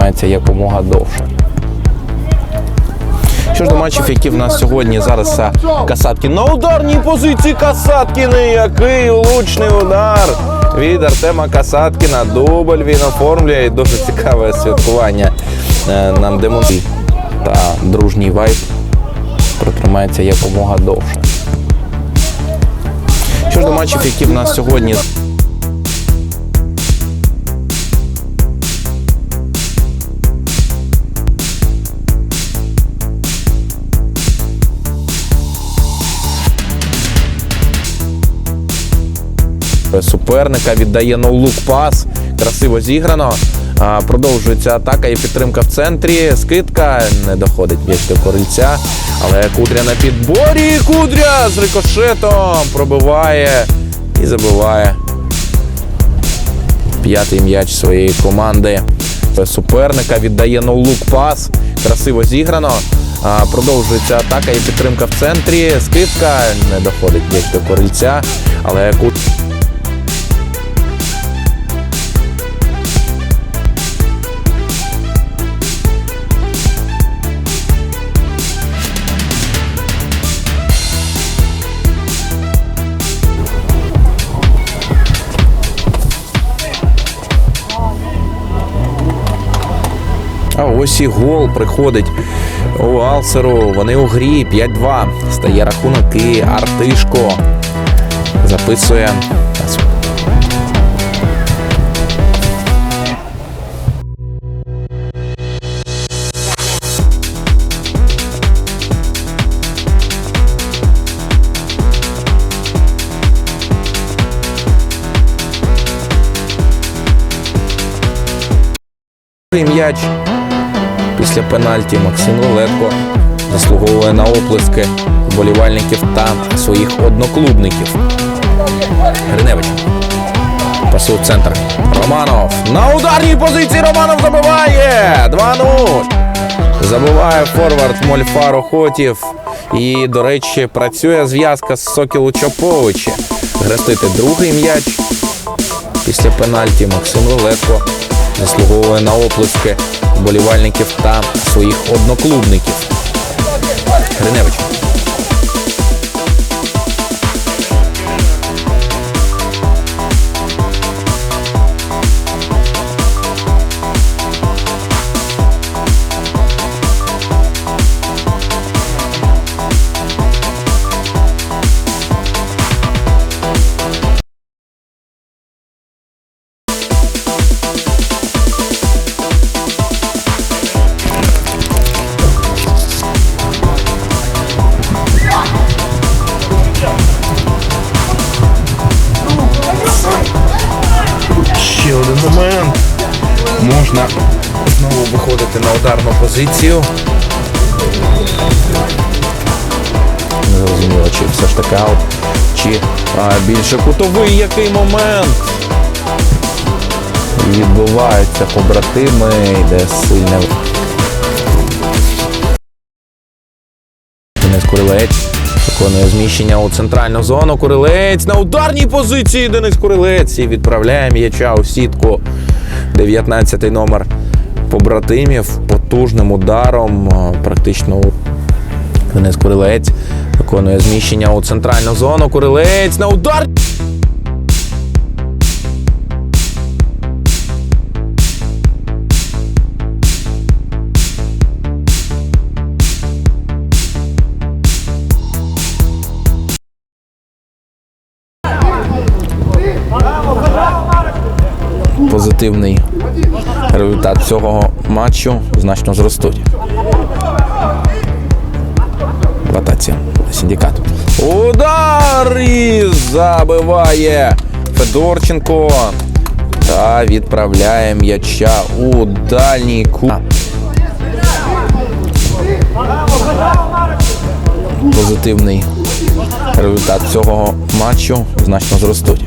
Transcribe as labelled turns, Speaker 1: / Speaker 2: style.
Speaker 1: протримається якомога довше. Що ж до матчів, які в нас сьогодні зараз Касаткін на ударній позиції Касаткіни. Який влучний удар від Артема Касаткіна. Дубль він оформлює дуже цікаве святкування е, нам демонструє. Та дружній вайб протримається якомога довше. Що ж до матчів, які в нас сьогодні суперника, віддає ноулук пас. Красиво зіграно. Продовжується атака і підтримка в центрі. Скидка не доходить м'яч до корильця. Але Кудря на підборі. Кудря з рикошетом пробиває і забиває. П'ятий м'яч своєї команди. Суперника віддає ноулук пас. Красиво зіграно. Продовжується атака і підтримка в центрі. Скидка не доходить м'яч до корильця. Але Кудря ось і гол приходить у Алсеру. Вони у грі 5-2. Стає рахунок Артишко записує. М'яч після пенальті Максим Лелетко заслуговує на оплески вболівальників та своїх одноклубників. Гриневич. Пасує в центр. Романов. На ударній позиції Романов забиває. 2-0. Забиває форвард Мольфар Охотів. І, до речі, працює зв'язка з Сокілу Чоповича. Грестити другий м'яч. Після пенальті Максим Лелеко заслуговує на оплески вболівальників та своїх одноклубників. Гриневич. Можна знову виходити на ударну позицію. Не зрозуміло, чи все ж таки аут, чи а, більше кутовий який момент. Відбуваються побратими, йде сильне. Курилець виконує зміщення у центральну зону. Курилець на ударній позиції. Денис Курилець і відправляє м'яча у сітку. 19-й номер побратимів потужним ударом. Практично у- Денис Курилець виконує зміщення у центральну зону. Курилець на удар. Позитивний результат цього матчу значно зростуть. Ротація. Сіндикат. Удар і забиває Федорченко. Та відправляє м'яча у дальній кут. Позитивний результат цього матчу значно зростуть.